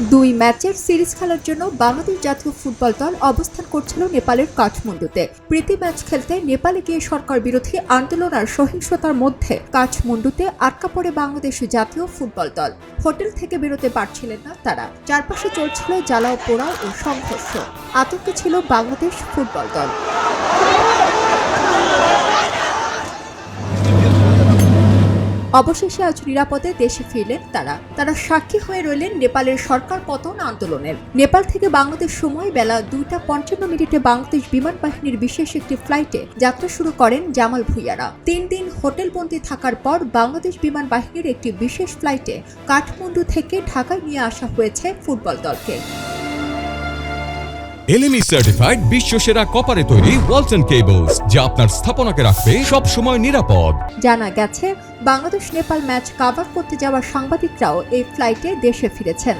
দুই ম্যাচের সিরিজ খেলার জন্য বাংলাদেশ জাতীয় ফুটবল দল অবস্থান করছিল নেপালের কাঠমান্ডুতে। প্রীতি ম্যাচ খেলতে নেপালে গিয়ে সরকার বিরোধী আন্দোলন আর সহিংসতার মধ্যে কাঠমান্ডুতে আটকা পড়ে বাংলাদেশ জাতীয় ফুটবল দল। হোটেল থেকে বেরোতে পারছিলেন না তারা। চারপাশে চলছিল জ্বালাও পোড়াও ও সংঘর্ষ। আতঙ্কে ছিল বাংলাদেশ ফুটবল দল। অবশেষে আজ নিরাপদে দেশে ফিরলেন তারা। তারা সাক্ষী হয়ে রইলেন নেপালের সরকার পতন আন্দোলনের। নেপাল থেকে বাংলাদেশ সময় বেলা দুইটা পঞ্চান্ন মিনিটে বাংলাদেশ বিমান বাহিনীর বিশেষ একটি ফ্লাইটে যাত্রা শুরু করেন জামাল ভুইয়ারা। তিন দিন হোটেলবন্দি থাকার পর বাংলাদেশ বিমান বাহিনীর একটি বিশেষ ফ্লাইটে কাঠমান্ডু থেকে ঢাকায় নিয়ে আসা হয়েছে ফুটবল দলকে। এলএমই সার্টিফাইড বিশ্ব সেরা কপারে তৈরি ওয়ালটন কেবলস যা আপনার স্থাপনাকে রাখবে সব সময় নিরাপদ। জানা গেছে, বাংলাদেশ নেপাল ম্যাচ কাভার করতে যাওয়া সাংবাদিকরাও এই ফ্লাইটে দেশে ফিরেছেন।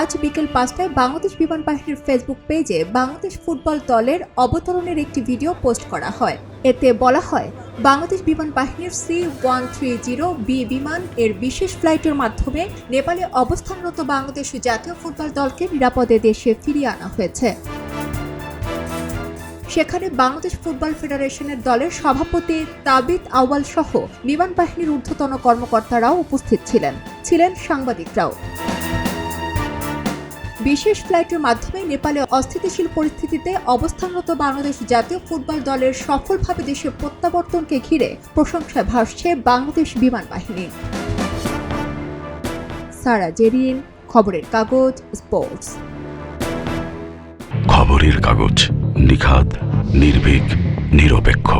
আজ বিকেল পাঁচটায় বাংলাদেশ বিমান বাহিনীর ফেসবুক পেজে বাংলাদেশ ফুটবল দলের অবতরণের একটি ভিডিও পোস্ট করা হয়। এতে বলা হয় বাংলাদেশ বিমান বাহিনীর C one three zero B বিমান এর বিশেষ ফ্লাইটের মাধ্যমে নেপালে অবস্থানরত বাংলাদেশ জাতীয় ফুটবল দলকে নিরাপদে দেশে ফিরিয়ে আনা হয়েছে। সেখানে বাংলাদেশ ফুটবল ফেডারেশনের দলের সভাপতি তাবিদ আওয়াল সহ বিমান বাহিনীর ঊর্ধ্বতন কর্মকর্তারাও উপস্থিত ছিলেন। ছিলেন সাংবাদিকরাও। বিশেষ ফ্লাইটের মাধ্যমে নেপালে অস্থিতিশীল পরিস্থিতিতে অবস্থানরত বাংলাদেশ জাতীয় ফুটবল দলের সফলভাবে দেশে প্রত্যাবর্তনকে ঘিরে প্রশংসায় ভাসছে বাংলাদেশ বিমান বাহিনী। সারা জেরিন, খবরের কাগজ, স্পোর্টস। খবরের কাগজ নিখাদ, নির্ভীক, নিরপেক্ষ।